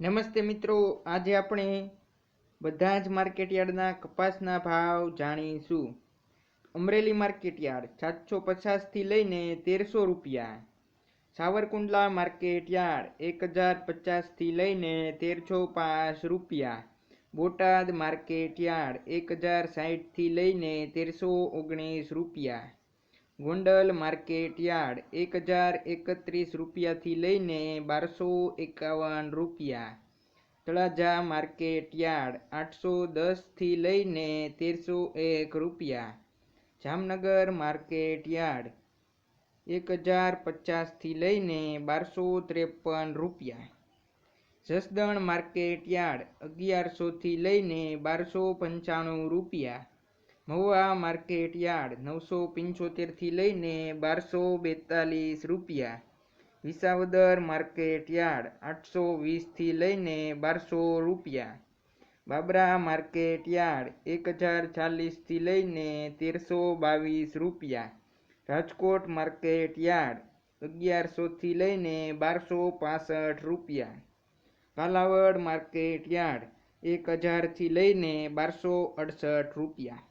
નમસ્તે મિત્રો, આજે આપણે બધા જ માર્કેટયાર્ડના કપાસના ભાવ જાણીશું. અમરેલી માર્કેટયાર્ડ સાતસો પચાસથી લઈને તેરસો રૂપિયા. સાવરકુંડલા માર્કેટયાર્ડ એક હજાર પચાસથી લઈને તેરસો પાંચ રૂપિયા. બોટાદ માર્કેટયાર્ડ એક હજાર સાઠથી લઈને તેરસો ઓગણીસ રૂપિયા. ગોંડલ માર્કેટયાર્ડ એક હજાર એકત્રીસ રૂપિયાથી લઈને બારસો એકાવન રૂપિયા. તળાજા માર્કેટયાર્ડ આઠસો દસથી લઈને તેરસો એક રૂપિયા. જામનગર માર્કેટયાર્ડ એક હજાર પચાસથી લઈને બારસો ત્રેપન રૂપિયા. જસદણ માર્કેટ યાર્ડ અગિયારસોથી લઈને બારસો પંચાણું રૂપિયા. મહુવા માર્કેટ યાર્ડ નવસો પંચોતેરથી લઈને બારસો બેતાલીસ રૂપિયા. વિસાવદર માર્કેટ યાર્ડ આઠસો વીસથી લઈને બારસો રૂપિયા. બાબરા માર્કેટ યાર્ડ એક હજાર ચાલીસથી લઈને તેરસો બાવીસ રૂપિયા. રાજકોટ માર્કેટ યાર્ડ અગિયારસોથી લઈને બારસો પાસઠ રૂપિયા. કાલાવડ માર્કેટ યાર્ડ એક હજારથી લઈને બારસો અડસઠ રૂપિયા.